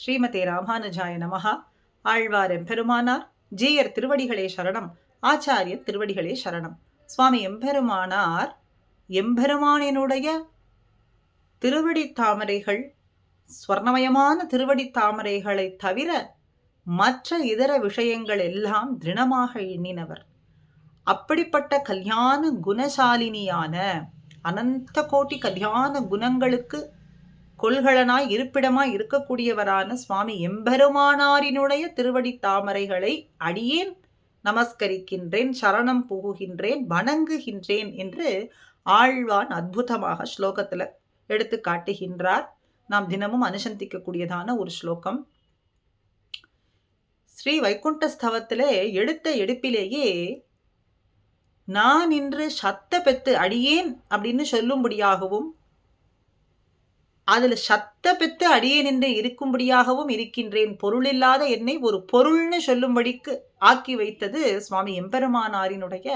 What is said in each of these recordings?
ஸ்ரீமதே ராமானுஜாய நமகா ஆழ்வார் எம்பெருமானார் ஜீயர் திருவடிகளே சரணம் ஆச்சாரிய திருவடிகளே சரணம். சுவாமி எம்பெருமானார் எம்பெருமானினுடைய திருவடி தாமரைகள் ஸ்வர்ணமயமான திருவடி தாமரைகளை தவிர மற்ற இதர விஷயங்கள் எல்லாம் திருணமாக எண்ணினவர். அப்படிப்பட்ட கல்யாண குணசாலினியான அனந்த கோட்டி கல்யாண குணங்களுக்கு கொள்கலனாய் இருப்பிடமாய் இருக்கக்கூடியவரான சுவாமி எம்பெருமானாரினுடைய திருவடி தாமரைகளை அடியேன் நமஸ்கரிக்கின்றேன் சரணம் புகுகின்றேன் வணங்குகின்றேன் என்று ஆழ்வான் அற்புதமாக ஸ்லோகத்தில் எடுத்து காட்டுகின்றார். நாம் தினமும் அனுசந்திக்கக்கூடியதான ஒரு ஸ்லோகம். ஸ்ரீ வைகுண்ட ஸ்தவத்திலே எடுத்த எடுப்பிலேயே நான் இன்று சத்த பெத்து அடியேன் அப்படின்னு சொல்லும்படியாகவும் அதில் சத்த பெத்து அடியேன் இருக்கும்படியாகவும் இருக்கின்றேன். பொருளில்லாத என்னை ஒரு பொருள்னு சொல்லும்படிக்கு ஆக்கி வைத்தது சுவாமி எம்பெருமானாரினுடைய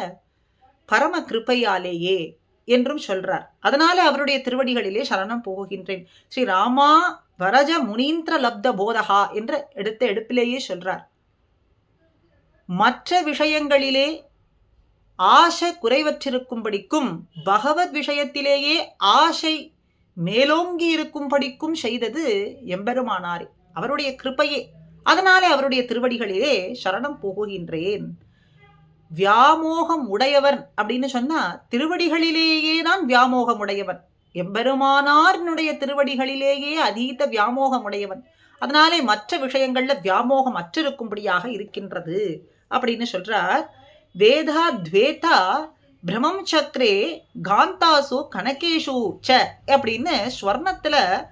பரம கிருப்பையாலேயே என்றும் சொல்றார். அதனால அவருடைய திருவடிகளிலே சரணம் போகின்றேன் ஸ்ரீ ராமா வரஜ முனீந்திர லப்த போதகா என்ற எடுத்த எடுப்பிலேயே சொல்றார். மற்ற விஷயங்களிலே ஆசை குறைவற்றிருக்கும்படிக்கும் பகவத் விஷயத்திலேயே ஆசை மேலோங்கி இருக்கும்படிக்கும் செய்தது எம்பெருமானாரே அவருடைய கிருப்பையே அதனாலே அவருடைய திருவடிகளிலே சரணம் போகுகின்றேன். வியாமோகம் உடையவன் அப்படின்னு சொன்னா திருவடிகளிலேயே தான் வியாமோகம் உடையவன். எம்பெருமானாரினுடைய திருவடிகளிலேயே அதீத வியாமோகம் உடையவன். அதனாலே மற்ற விஷயங்கள்ல வியாமோகம் அற்றிருக்கும்படியாக இருக்கின்றது அப்படின்னு சொல்றார். வேதா துவேதா பிரமம் சக்ரே காந்தாசு கணக்கேஷு ச அப்படின்னு ஸ்வர்ணத்துல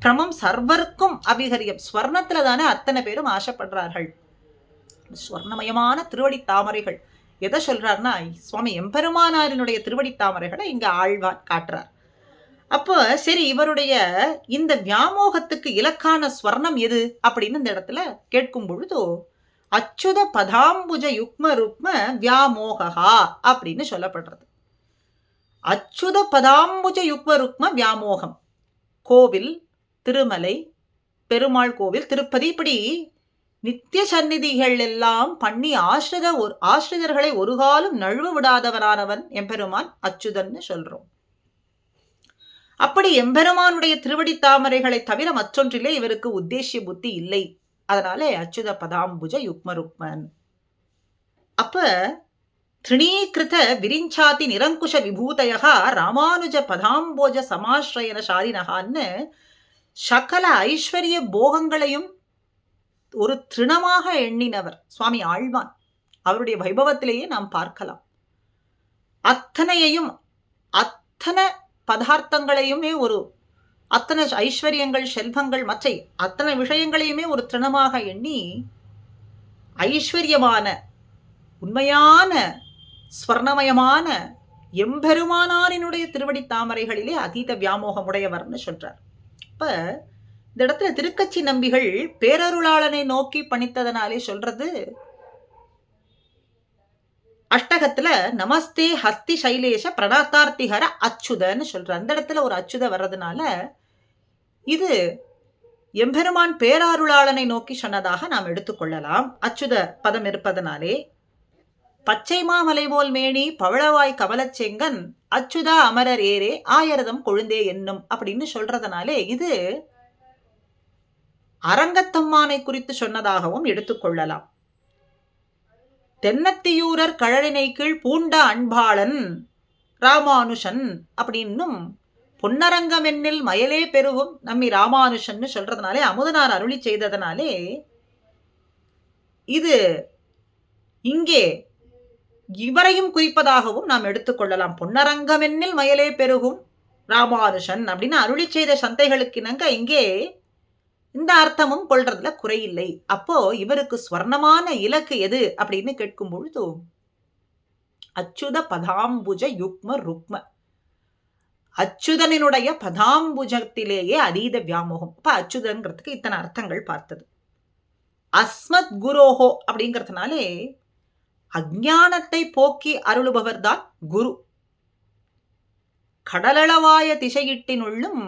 பிரமம் சர்வர்க்கும் அபிகரியம். ஸ்வர்ணத்துல தானே அத்தனை பேரும் ஆசைப்படுறார்கள். ஸ்வர்ணமயமான திருவடி தாமரைகள். எதை சொல்றாருன்னா சுவாமி எம்பெருமானாரினுடைய திருவடி தாமரைகளை இங்க ஆழ்வார் காட்டுறார். அப்போ சரி இவருடைய இந்த வியாமோகத்துக்கு இலக்கான ஸ்வர்ணம் எது? அப்படின்னு இந்த இடத்துல கேட்கும் பொழுதோ அச்சுத பதாம்புஜ யுக்ம ருக்ம வியாமோகா அப்படின்னு சொல்லப்படுறது. அச்சுத பதாம்புஜ யுக்ம ருக்ம வியாமோகம். கோவில் திருமலை பெருமாள் கோவில் திருப்பதி இப்படி நித்திய சந்நிதிகள் எல்லாம் பண்ணி ஆசிரித ஒரு ஆசிரியர்களை ஒரு காலம் நழுவ விடாதவனானவன் எம்பெருமான் அச்சுதன்னு சொல்றோம். அப்படி எம்பெருமானுடைய திருவடி தாமரைகளை தவிர மற்றொன்றிலே இவருக்கு உத்தேசிய புத்தி இல்லை. அதனால அச்சுத பதாம்புஜ யுக்ம ருக்மன். அப்ப திரிணீகிருத விரிஞ்சாதி நிரங்குஷ விபூதயா ராமானுஜ பதாம்போஜ சமாஸ்ரயன சாரினகான்னு சகல ஐஸ்வர்ய போகங்களையும் ஒரு திருணமாக எண்ணினவர் சுவாமி ஆழ்வான். அவருடைய வைபவத்திலேயே நாம் பார்க்கலாம். அத்தனையையும் அத்தனை பதார்த்தங்களையுமே ஒரு அத்தனை ஐஸ்வர்யங்கள் செல்வங்கள் மற்ற அத்தனை விஷயங்களையுமே ஒரு திருணமாக எண்ணி ஐஸ்வர்யமான உண்மையான ஸ்வர்ணமயமான எம்பெருமானாரினுடைய திருவடி தாமரைகளிலே அதீத வியாமோகமுடையவர்னு சொல்றார். இப்ப இந்த இடத்துல திருக்கச்சி நம்பிகள் பேரருளாளனை நோக்கி பணித்ததனாலே சொல்றது அஷ்டகத்துல நமஸ்தே ஹஸ்தி சைலேஷ பிரணாத்தார்த்திகர அச்சுதன்னு சொல்ற அந்த இடத்துல ஒரு அச்சுத வர்றதுனால இது எம்பெருமான் பேராருளாளனை நோக்கி சொன்னதாக நாம் எடுத்துக்கொள்ளலாம். அச்சுத பதம் இருப்பதனாலே பச்சை மாமலை போல் மேனி பவளவாய் கமலச்செங்கன் அச்சுதா அமரர் ஏரே ஆயரதம் கொழுந்தே என்னும் அப்படின்னு சொல்றதுனாலே இது அரங்கத்தம்மானை குறித்து சொன்னதாகவும் எடுத்துக்கொள்ளலாம். தென்னத்தியூரர் கழலினை கீழ் பூண்ட அன்பாளன் ராமானுஷன் அப்படின்னும் பொன்னரங்கமென்னில் மயலே பெருகும் நம்மி ராமானுஷன் சொல்றதுனாலே அமுதனார் அருளி செய்ததனாலே இது இங்கே இவரையும் குறிப்பதாகவும் நாம் எடுத்துக்கொள்ளலாம் பொன்னரங்கமென்னில் மயலே பெருகும் ராமானுஷன் அப்படின்னு அருளி செய்த சந்தைகளுக்கு இணங்க இங்கே இந்த அர்த்தமும் கொள்றதுல குறையில்லை. அப்போ இவருக்கு ஸ்வர்ணமான இலக்கு எது? அப்படின்னு கேட்கும் பொழுது அச்சுத பதாம்புஜ யுக்ம ருக்ம. அச்சுதனினுடைய பதாம்புஜத்திலேயே அதீத வியாமோகம். அப்ப அச்சுதன்கிறதுக்கு இத்தனை அர்த்தங்கள் பார்த்தது. அஸ்மத் குரோஹோ அப்படிங்கிறதுனாலே அஜானத்தை போக்கி அருளுபவர் தான் குரு. கடலளவாய திசையிட்டினுள்ளும்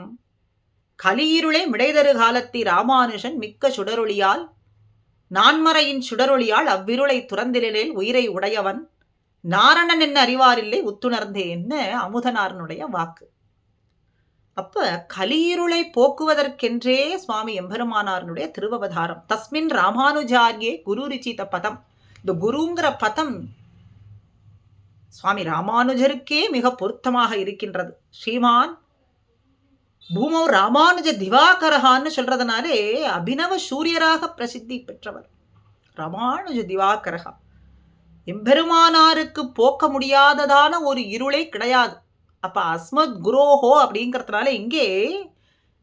கலியிருளை மிடைதரு காலத்தி ராமானுஷன் மிக்க சுடரொளியால் நான்மறையின் சுடரொளியால் அவ்விருளை துறந்திலேல் உயிரை உடையவன் நாரணன் என்ன அறிவாரில்லை உத்துணர்ந்தேன்னு அமுதனாரனுடைய வாக்கு. அப்ப கலியிருளை போக்குவதற்கென்றே சுவாமி எம்பெருமானாரனுடைய திருவவதாரம். தஸ்மின் ராமானுஜாரியே குரு ரிச்சித பதம். இந்த குருங்கிற பதம் சுவாமி ராமானுஜருக்கே மிக பொருத்தமாக இருக்கின்றது. ஸ்ரீமான் பூமோ ராமானுஜ திவாகரகான்னு சொல்றதுனாலே அபினவ சூரியராக பிரசித்தி பெற்றவர். ராமானுஜ திவாகரகா எம்பெருமானாருக்கு போக்க முடியாததான ஒரு இருளே கிடையாது. அப்ப அஸ்மத் குரோஹோ அப்படிங்கிறதுனால இங்கே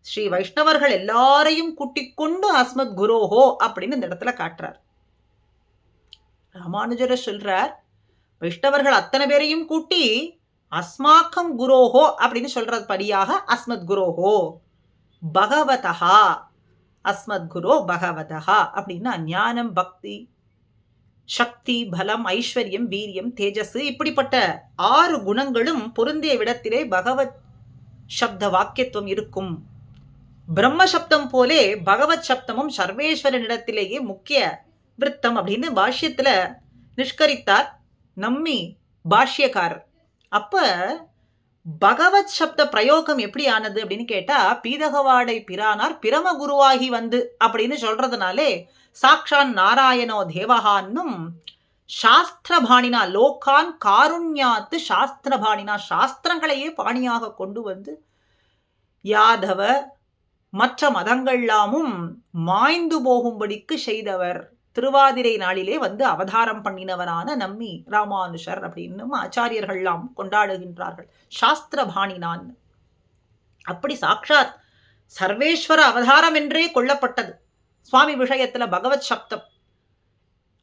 ஸ்ரீ வைஷ்ணவர்கள் எல்லாரையும் கூட்டிக் கொண்டு அஸ்மத் குரோஹோ அப்படின்னு இந்த இடத்துல காட்டுறார். ராமானுஜரை சொல்றார் வைஷ்ணவர்கள் அத்தனை பேரையும் கூட்டி அஸ்மாக்கம் குரோஹோ அப்படின்னு சொல்றது படியாக அஸ்மத் குரோஹோ. பகவதா அஸ்மத் குரோ பகவதா அப்படின்னா ஞானம் பக்தி சக்தி பலம் ஐஸ்வர்யம் வீரியம் தேஜஸ் இப்படிப்பட்ட ஆறு குணங்களும் பொருந்திய விடத்திலே பகவத் சப்த வாக்கியத்துவம் இருக்கும். பிரம்ம சப்தம் போலே பகவத் சப்தமும் சர்வேஸ்வரனிடத்திலேயே முக்கிய விருத்தம் அப்படின்னு பாஷ்யத்துல நிஷ்கரித்தார் நம்மி பாஷ்யக்காரர். அப்போ பகவத் சப்த பிரயோகம் எப்படி ஆனது அப்படின்னு கேட்டால் பீதகவாடை பிரானார் பிரம குருவாகி வந்து அப்படின்னு சொல்றதுனாலே சாக்ஷான் நாராயணோ தேவஹான்னும் சாஸ்திரபாணினா லோகான் காருண்யாத்து சாஸ்திரபாணினா சாஸ்திரங்களையே பாணியாக கொண்டு வந்து யாதவ மற்ற மதங்கள்லாமும் மாய்ந்து போகும்படிக்கு செய்தவர். திருவாதிரை நாளிலே வந்து அவதாரம் பண்ணினவரான நம்மி ராமானுஷர் அப்படின்னு ஆச்சாரியர்கள்லாம் கொண்டாடுகின்றார்கள். சாஸ்திரபாணினான் அப்படி சாக்ஷாத் சர்வேஸ்வர அவதாரம் என்றே கொல்லப்பட்டது. சுவாமி விஷயத்துல பகவத் சப்தம்.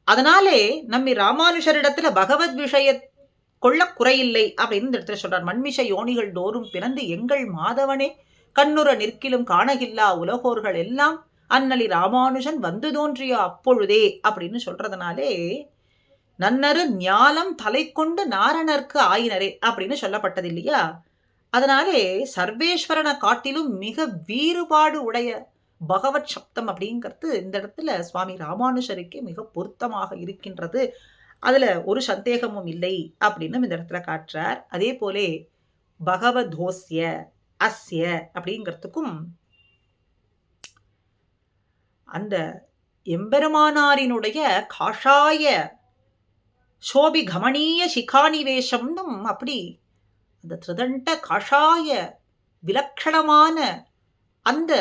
அதனாலே நம்மி ராமானுஷரிடத்துல பகவத் விஷய கொள்ள குறையில்லை அப்படின்னு இந்த இடத்துல சொல்றார். மண்மிஷ யோனிகள் தோறும் பிறந்து எங்கள் மாதவனே கண்ணுற நிற்கிலும் காணகில்லா உலகோர்கள் எல்லாம் அன்னலி ராமானுஜன் வந்து தோன்றிய அப்பொழுதே அப்படின்னு சொல்றதுனாலே நன்னரு ஞானம் தலை கொண்டு நாரணர்க்கு ஆயினரே அப்படின்னு சொல்லப்பட்டது இல்லையா அதனாலே சர்வேஸ்வரனை காட்டிலும் மிக வீறுபாடு உடைய பகவத் சப்தம் அப்படிங்கிறது இந்த இடத்துல சுவாமி ராமானுஷருக்கே மிக பொருத்தமாக இருக்கின்றது. அதில் ஒரு சந்தேகமும் இல்லை அப்படின்னு இந்த இடத்துல காட்டுறார். அதே போலே பகவதோஸ்ய அஸ்ய அப்படிங்கிறதுக்கும் அந்த எம்பெருமானாரினுடைய காஷாய சோபி கமனீய சிகானிவேஷம்னும் அப்படி அந்த திருதண்ட காஷாய விலக்ஷணமான அந்த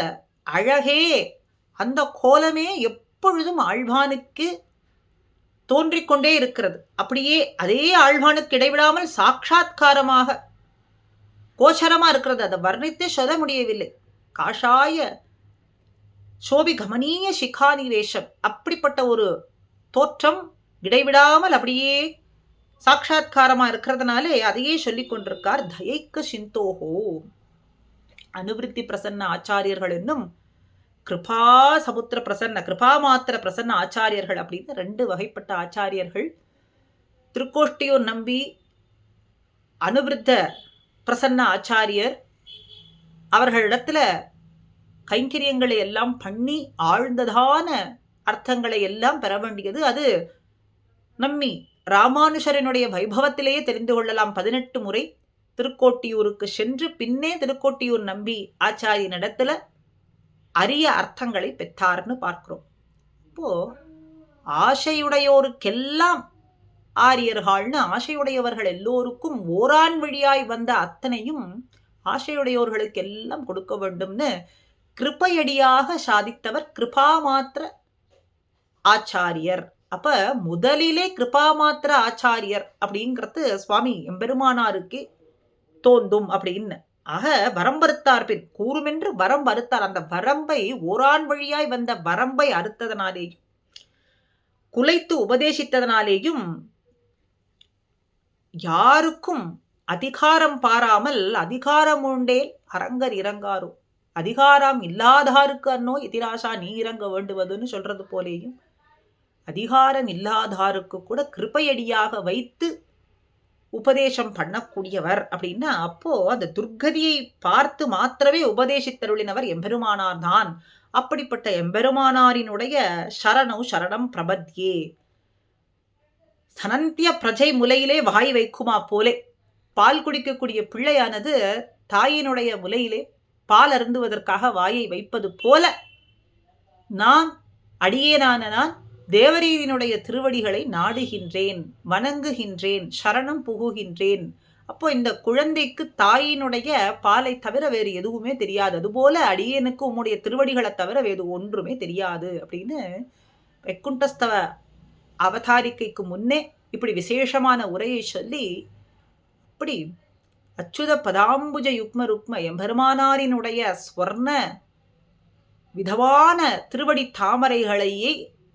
அழகே அந்த கோலமே எப்பொழுதும் ஆழ்வானுக்கு தோன்றிக்கொண்டே இருக்கிறது. அப்படியே அதே ஆழ்வானுக்கு இடைவிடாமல் சாட்சா்காரமாக கோச்சரமாக இருக்கிறது. அதை வர்ணித்து சொல்ல முடியவில்லை. காஷாய சோபி கமனீய சிகானிவேஷம் அப்படிப்பட்ட ஒரு தோற்றம் இடைவிடாமல் அப்படியே சாட்சா்காரமாக இருக்கிறதுனாலே அதையே சொல்லி கொண்டிருக்கார் தயைக்க சிந்தோகோ. அனுவிருத்தி பிரசன்ன ஆச்சாரியர்கள் என்னும் கிருபா சமுத்திர பிரசன்ன கிருபா மாத்திர பிரசன்ன ஆச்சாரியர்கள் அப்படின்னு ரெண்டு வகைப்பட்ட ஆச்சாரியர்கள் திருக்கோஷ்டியூர் நம்பி அனுவிருத்த பிரசன்ன ஆச்சாரியர் அவர்களிடத்துல கைங்கரியங்களை எல்லாம் பண்ணி ஆழ்ந்ததான அர்த்தங்களை எல்லாம் பெற வேண்டியது அது. நம்மி ராமானுஷரனுடைய வைபவத்திலேயே தெரிந்து கொள்ளலாம். பதினெட்டு முறை திருக்கோட்டியூருக்கு சென்று பின்னே திருக்கோட்டியூர் நம்பி ஆச்சாரியனிடத்துல அரிய அர்த்தங்களை பெற்றார்னு பார்க்கிறோம். இப்போ ஆசையுடையோருக்கெல்லாம் ஆரியர்கள்னு ஆசையுடையவர்கள் எல்லோருக்கும் ஓரான் வழியாய் வந்த அத்தனையும் ஆசையுடையோர்களுக்கெல்லாம் கொடுக்க வேண்டும்னு கிருப்பையடியாக சாதித்தவர் கிருபா மாத்திர ஆச்சாரியர். அப்ப முதலிலே கிருபா மாத்திர ஆச்சாரியர் அப்படிங்கிறது சுவாமி எம்பெருமானாருக்கு தோந்தும் அப்படின்னு. ஆக வரம்பறுத்தார் பின் கூறுமென்று வரம் அறுத்தார் அந்த வரம்பை ஓரான் வழியாய் வந்த வரம்பை அறுத்ததனாலேயும் குலைத்து உபதேசித்ததனாலேயும் யாருக்கும் அதிகாரம் பாராமல் அதிகாரம் உண்டே அரங்கர் இறங்காரோ? அதிகாரம் இல்லாதாருக்கு அன்னோ எதிராசா நீ இறங்க வேண்டுவதுன்னு சொல்றது போலேயும் அதிகாரம் இல்லாதாருக்கு கூட கிருப்பையடியாக வைத்து உபதேசம் பண்ணக்கூடியவர் அப்படின்னா அப்போ அந்த துர்கதியை பார்த்து மாத்திரமே உபதேசித்தருளினவர் எம்பெருமானார் தான் அப்படிப்பட்ட எம்பெருமானாரினுடைய சரணம் சரணம் பிரபத்யே. சனந்திய பிரஜை முலையிலே வாய் வைக்குமா போலே. பால் குடிக்கக்கூடிய பிள்ளையானது தாயினுடைய முலையிலே பால் அருந்துவதற்காக வாயை வைப்பது போல நான் அடியேனான நான் தேவரீரினுடைய திருவடிகளை நாடுகின்றேன் வணங்குகின்றேன் சரணம் புகுகின்றேன். அப்போ இந்த குழந்தைக்கு தாயினுடைய பாலை தவிர வேறு எதுவுமே தெரியாது. அதுபோல அடியேனுக்கு உம்முடைய திருவடிகளை தவிர வேறு ஒன்றுமே தெரியாது அப்படின்னு வைக்குண்டஸ்தவ அவதாரிக்கைக்கு முன்னே இப்படி விசேஷமான உரையை சொல்லி அப்படி அச்சுத பதாம்புஜ யுக்ம ருக்ம எம்பெருமானாரினுடைய ஸ்வர்ண விதவான திருவடி தாமரைகளையே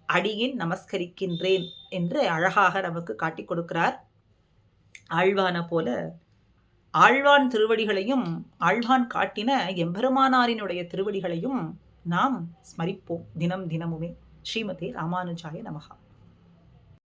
அடியின் நமஸ்கரிக்கின்றேன் என்று அழகாக நமக்கு காட்டிக் கொடுக்கிறார். ஆழ்வான போல ஆழ்வான் திருவடிகளையும் ஆழ்வான் காட்டின எம்பெருமானாரினுடைய திருவடிகளையும் நாம் ஸ்மரிப்போம் தினம் தினமுமே. ஸ்ரீமதி ராமானுஜாய நமகா